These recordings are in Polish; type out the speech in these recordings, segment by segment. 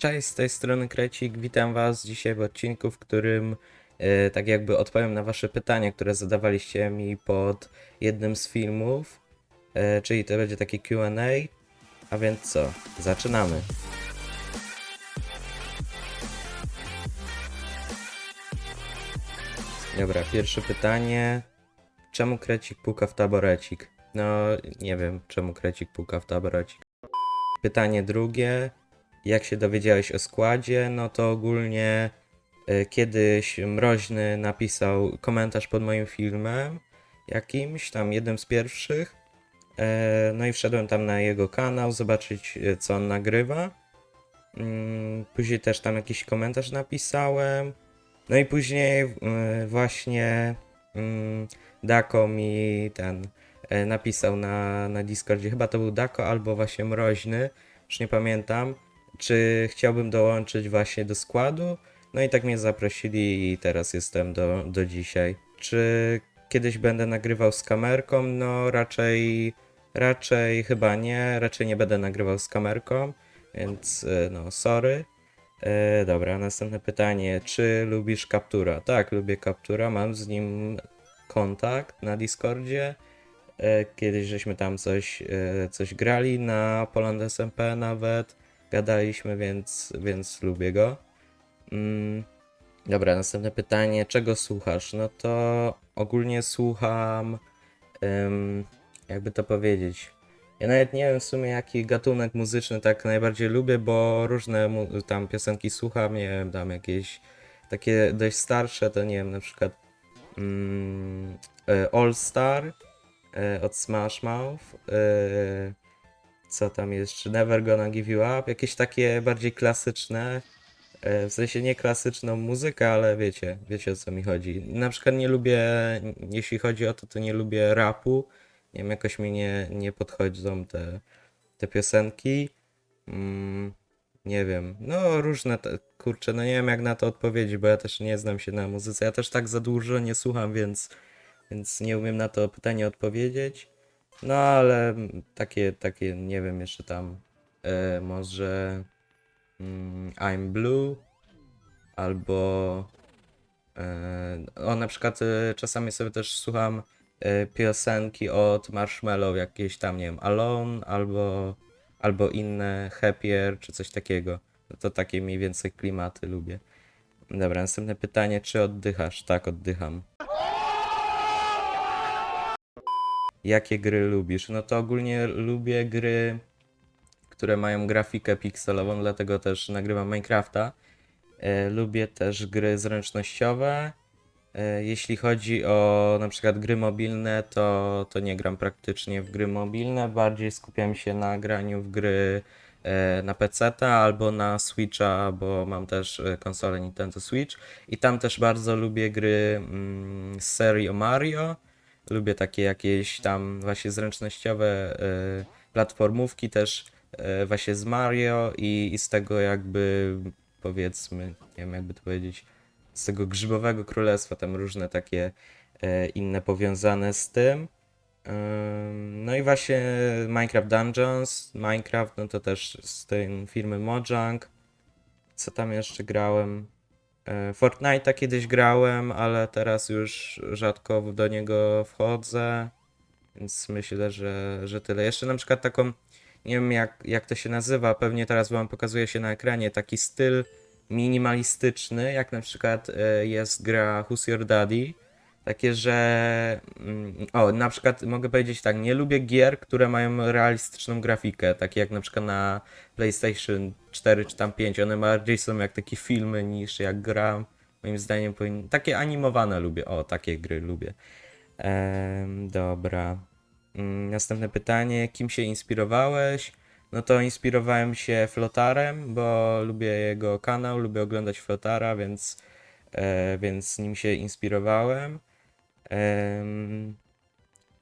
Cześć, z tej strony Krecik, witam was dzisiaj w odcinku, w którym e, tak jakby odpowiem na wasze pytania, które zadawaliście mi pod jednym z filmów, e, czyli to będzie takie Q&A, a więc co, zaczynamy. Dobra, pierwsze pytanie. Czemu Krecik puka w taborecik? No, nie wiem, czemu Krecik puka w taborecik. Pytanie drugie. Jak się dowiedziałeś o składzie? No to ogólnie e, kiedyś Mroźny napisał komentarz pod moim filmem, jakimś tam jednym z pierwszych. E, No i wszedłem tam na jego kanał, zobaczyć e, co on nagrywa. Mm, Później też tam jakiś komentarz napisałem. No i później właśnie mm, Dako mi ten napisał na, na Discordzie, chyba to był Dako albo właśnie Mroźny, już nie pamiętam, czy chciałbym dołączyć właśnie do składu. No i tak mnie zaprosili i teraz jestem do, do dzisiaj. Czy kiedyś będę nagrywał z kamerką? No raczej, raczej chyba nie, raczej nie będę nagrywał z kamerką, więc e, no sorry. E, dobra, następne pytanie. Czy lubisz Captura? Tak, lubię Captura, mam z nim kontakt na Discordzie. E, Kiedyś żeśmy tam coś, e, coś grali na Poland SMP nawet. Gadaliśmy, więc, więc lubię go. Mm. Dobra, następne pytanie. Czego słuchasz? No to ogólnie słucham. jakby to powiedzieć. Ja nawet nie wiem w sumie jaki gatunek muzyczny tak najbardziej lubię, bo różne tam piosenki słucham, nie wiem, tam jakieś takie dość starsze, to nie wiem, na przykład mm, e, All Star e, od Smash Mouth, e, co tam jeszcze, Never Gonna Give You Up, jakieś takie bardziej klasyczne, e, w sensie nie klasyczną muzykę, ale wiecie, wiecie o co mi chodzi. Na przykład nie lubię, jeśli chodzi o to, to nie lubię rapu, nie wiem, jakoś mi nie, nie podchodzą te, te piosenki. Mm, nie wiem. No, różne. Te, kurczę, no nie wiem, jak na to odpowiedzieć, bo ja też nie znam się na muzyce. Ja też tak za dużo nie słucham, więc, więc nie umiem na to pytanie odpowiedzieć. No, ale takie, takie, nie wiem, jeszcze tam. E, może. Mm, I'm Blue. Albo. E, o, na przykład e, czasami sobie też słucham e, piosenki od Marshmallow, jakieś tam, nie wiem, Alone albo, albo inne, Happier czy coś takiego. No to takie mniej więcej klimaty lubię. Dobra, następne pytanie, czy oddychasz? Tak, oddycham. Jakie gry lubisz? No to ogólnie lubię gry, które mają grafikę pikselową, dlatego też nagrywam Minecrafta. E, lubię też gry zręcznościowe. E, Jeśli chodzi o na przykład gry mobilne, to, to nie gram praktycznie w gry mobilne, bardziej skupiam się na graniu w gry e, na PC albo na Switcha, bo mam też konsolę Nintendo Switch i tam też bardzo lubię gry mm, z serii o Mario. Lubię takie jakieś tam właśnie zręcznościowe e, platformówki też e, właśnie z Mario i, i z tego jakby powiedzmy, nie wiem jakby to powiedzieć, z tego grzybowego królestwa, tam różne takie e, inne powiązane z tym. Ym, No i właśnie Minecraft Dungeons, Minecraft, no to też z tej firmy Mojang. Co tam jeszcze grałem? E, Fortnite'a kiedyś grałem, ale teraz już rzadko do niego wchodzę, więc myślę, że, że tyle. Jeszcze na przykład taką, nie wiem jak, jak to się nazywa, pewnie teraz wam pokazuje się na ekranie, taki styl minimalistyczny, jak na przykład e, jest gra Who's Your Daddy. Takie, że. mm, O, na przykład mogę powiedzieć tak, nie lubię gier, które mają realistyczną grafikę, takie jak na przykład na PlayStation 4 czy tam 5. One bardziej są jak takie filmy niż jak gra. Moim zdaniem powinny. Takie animowane lubię. O, takie gry lubię. Em, dobra. Mm, Następne pytanie. Kim się inspirowałeś? No to inspirowałem się Flotarem, bo lubię jego kanał, lubię oglądać Flotara, więc, e, więc nim się inspirowałem.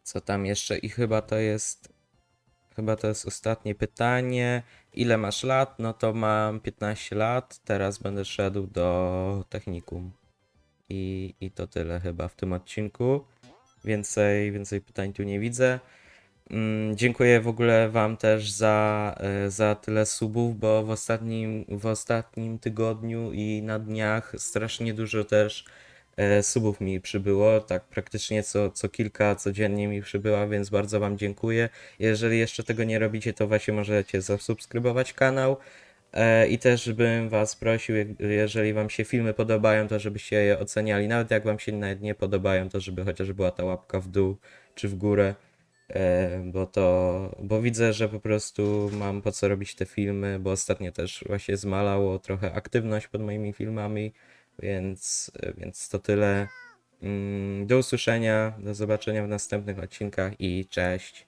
Co tam jeszcze? I chyba to jest. Chyba to jest ostatnie pytanie. Ile masz lat? No to mam 15 lat. Teraz będę szedł do technikum. I, i to tyle chyba w tym odcinku. Więcej, więcej pytań tu nie widzę. Mm, Dziękuję w ogóle Wam też za, e, za tyle subów, bo w ostatnim, w ostatnim tygodniu i na dniach strasznie dużo też subów mi przybyło. Tak praktycznie co, co kilka codziennie mi przybyła, więc bardzo Wam dziękuję. Jeżeli jeszcze tego nie robicie, to właśnie możecie zasubskrybować kanał. E, I też bym Was prosił, jeżeli Wam się filmy podobają, to żebyście je oceniali. Nawet jak Wam się nawet nie podobają, to żeby chociaż była ta łapka w dół czy w górę. E, bo to, bo widzę, że po prostu mam po co robić te filmy, bo ostatnio też właśnie zmalało trochę aktywność pod moimi filmami, więc, więc to tyle. Mm, Do usłyszenia, do zobaczenia w następnych odcinkach i cześć.